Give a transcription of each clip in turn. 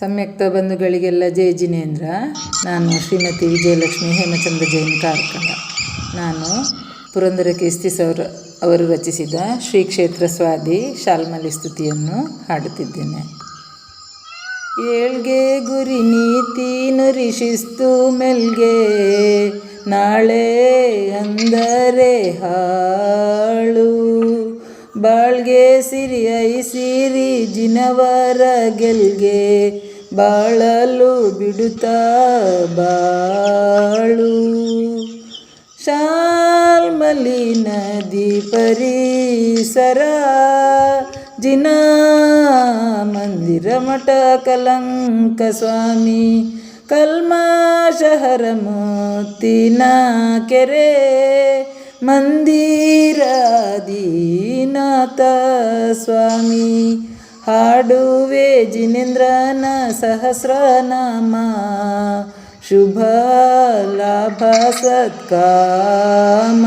ಸಂಯುಕ್ತ ಬಂಧುಗಳಿಗೆಲ್ಲ ಜೈ ಜಿನೇಂದ್ರ. ನಾನು ಶ್ರೀಮತಿ ವಿಜಯಲಕ್ಷ್ಮಿ ಹೇಮಚಂದ್ರ ಜೈನ್ ಕಾರ್ಕಳ. ನಾನು ಪುರಂದರ ಕೀರ್ತಿಸ್ ಅವರು ಅವರು ರಚಿಸಿದ ಶ್ರೀ ಕ್ಷೇತ್ರ ಸ್ವಾದಿ ಶಾಲ್ಮಲಿ ಸ್ತುತಿಯನ್ನು ಹಾಡುತ್ತಿದ್ದೇನೆ. ಏಳ್ಗೆ ಗುರಿ ನೀತಿ ನುರಿ ಶಿಸ್ತು ಮೆಲ್ಗೆ, ನಾಳೆ ಅಂದರೆ ಹಾಳು. ಬಾಳ್ಗೆ ಸಿರಿ ಐ ಸಿರಿ ಜಿನವರ ಗೆಲ್ಗೆ ಬಾಳಲು ಬಿಡುತ್ತಾ ಬಾಳು. ಶಾಲ್ಮಲಿ ನದಿ ಪರಿಸರ, ಜಿನ ಮಂದಿರ ಮಠ ಕಲಂಕ ಸ್ವಾಮಿ ಕಲ್ಮಾಶಹರ ಮೂತಿನ ಕೆರೆ ಮಂದಿರಾದೀನಾಥ ಸ್ವಾಮಿ, ಹಾಡುವೆ ಜಿನೇಂದ್ರನ ಸಹಸ್ರನಾಮ, ಶುಭ ಲಾಭ ಸತ್ಕಾಮ.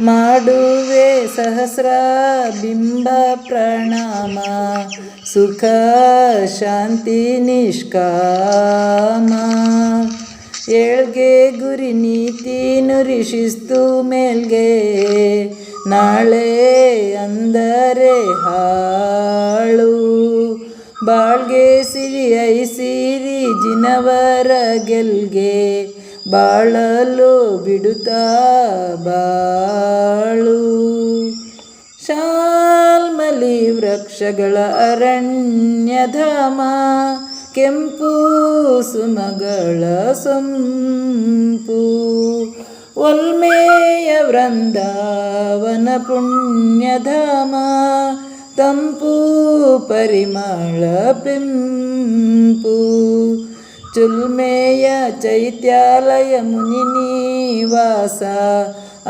ಮಾಡುವೆ ಸಹಸ್ರ ಬಿಂಬ ಪ್ರಣಾಮ, ಸುಖ ಶಾಂತಿ ನಿಷ್ಕಾಮ. ಏಳ್ಗೆ ಗುರಿ ನೀತಿ ನುರಿಶಿಸ್ತು ಮೇಲ್ಗೆ. ನಾಳೆ ಅಂದರೆ ಹಾಳು. ಬಾಳ್ಗೆ ಸಿರಿ ಐ ಸಿರಿ ಜಿನವರ ಗೆಲ್ಗೆ. ಬಾಳಲು ಬಿಡುತ್ತಾ ಬಾಳು. ಶಾಲ್ಮಲಿ ವೃಕ್ಷಗಳ ಅರಣ್ಯಧಾಮ. ಕೆಂಪು ಸುಮಗಳ ಸೊಂಪು ಒಲ್ಮೆಯ ವೃಂದಾವನ ಪುಣ್ಯಧಾಮ ತಂಪು ಪರಿಮಳ ಪೆಂಪು ಚುಲ್ಮೆಯ ಚೈತ್ಯಾಲಯ ಮುನಿ ನಿವಾಸ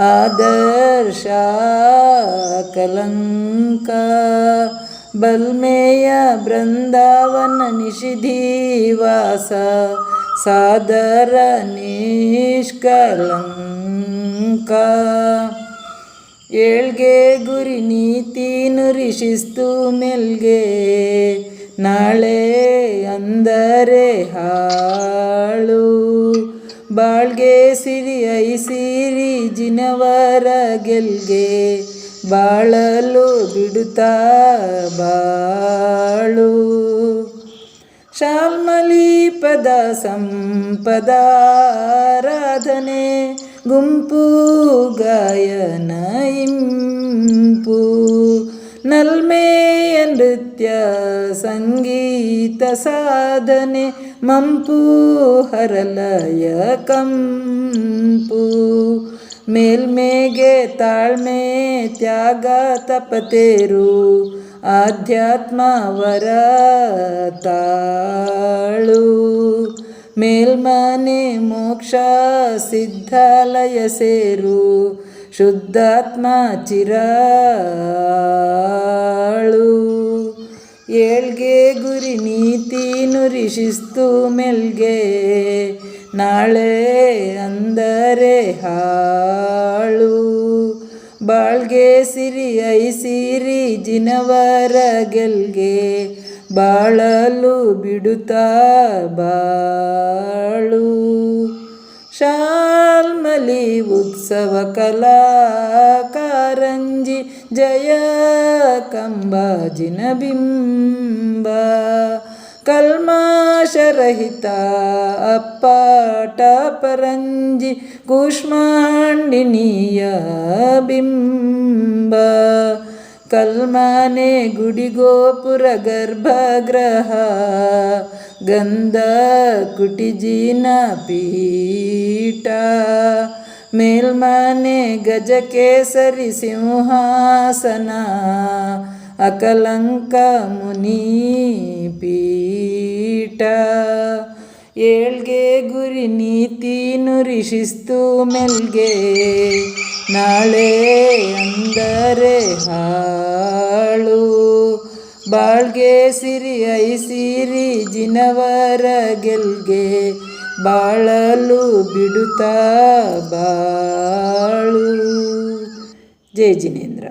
ಆದರ್ಶ ಕಲಂಕ ಬಲ್ಮೆಯ ಬೃಂದಾವನ ನಿಷಿಧೀವಾಸ, ಸಾದರ ನಿಷ್ಕಲಂಕ. ಏಳ್ಗೆ ಗುರಿ ನೀತಿ ನುರಿ ಶಿಸ್ತು ಮೆಲ್ಗೆ, ನಾಳೆ ಅಂದರೆ ಹಾಳು. ಬಾಳ್ಗೆ ಸಿರಿ ಐ ಸಿರಿ, ಜಿನವರ ಗೆಲ್ಗೆ ಬಾಳಲು ಬಿಡುತ್ತಾ ಬಾಳು. ಶಾಲ್ಮಲಿ ಪದ ಸಂಪದಾರಾಧನೆ ಗುಂಪು ಗಾಯನ ಇಂಪು. ನಲ್ಮೆಯ ನೃತ್ಯ ಸಂಗೀತ ಸಾಧನೆ, ಮಂಪು ಹರಲಯ ಕಂಪು. ಮೇಲ್ಮೇಗೆ ತಾಳ್ಮೆ, ತ್ಯಾಗ ತಪತೇರು, ಆಧ್ಯಾತ್ಮ ವರ ತಾಳು ಮೇಲ್ಮನೆ ಮೋಕ್ಷ ಸಿದ್ಧಾಲಯ ಸೇರು, ಶುದ್ಧಾತ್ಮ ಚಿರಾಳು. ಏಳ್ಗೆ ಗುರಿ ನೀತಿ ನುರಿ ಶಿಸ್ತು ಮೆಲ್ಗೆ, ನಾಳೆ ಸಿರಿ ಜಿನವರ ಗೆಲ್ಗೆ ಬಾಳಲು ಬಿಡುತ್ತಾ ಬಾಳು. ಶಾಲ್ಮಲಿ ಉತ್ಸವ ಕಲಾ ಕಾರಂಜಿ ಜಯ ಕಂಬಾಜಿನ ಬಿಂಬ. ಕಲ್ಮಾಶರಹಿತ ಅಪ್ಪಾಟ ಪರಂಜಿ, ಕೂಷ್ಮಾಂಡಿನಿಯ ಬಿಂಬ. ಕಲ್ಮಾನೆ ಗುಡಿಗೋಪುರ ಗರ್ಭಗೃಹ ಗಂಧ ಕುಟಿಜಿನ ಪೀಠ, ಮೇಲ್ಮನೆ ಗಜಕೇಸರಿ ಸಿಂಹಾಸನ, ಅಕಲಂಕ ಮುನಿ ಪೀಠ. ಏಳ್ಗೆ ಗುರಿ ನೀತಿ ನುರಿ ಶಿಸ್ತು ಮೆಲ್ಗೆ, ನಾಳೆ ಅಂದರೆ ಹಾಳು ಬಾಳ್ಗೆ ಸಿರಿ ಐ ಸಿರಿ ಜಿನವರ ಗೆಲ್ಗೆ ಬಾಳಲು ಬಿಡುತ್ತಾ ಬಾಳು. ಜೈ ಜಿನೇಂದ್ರ.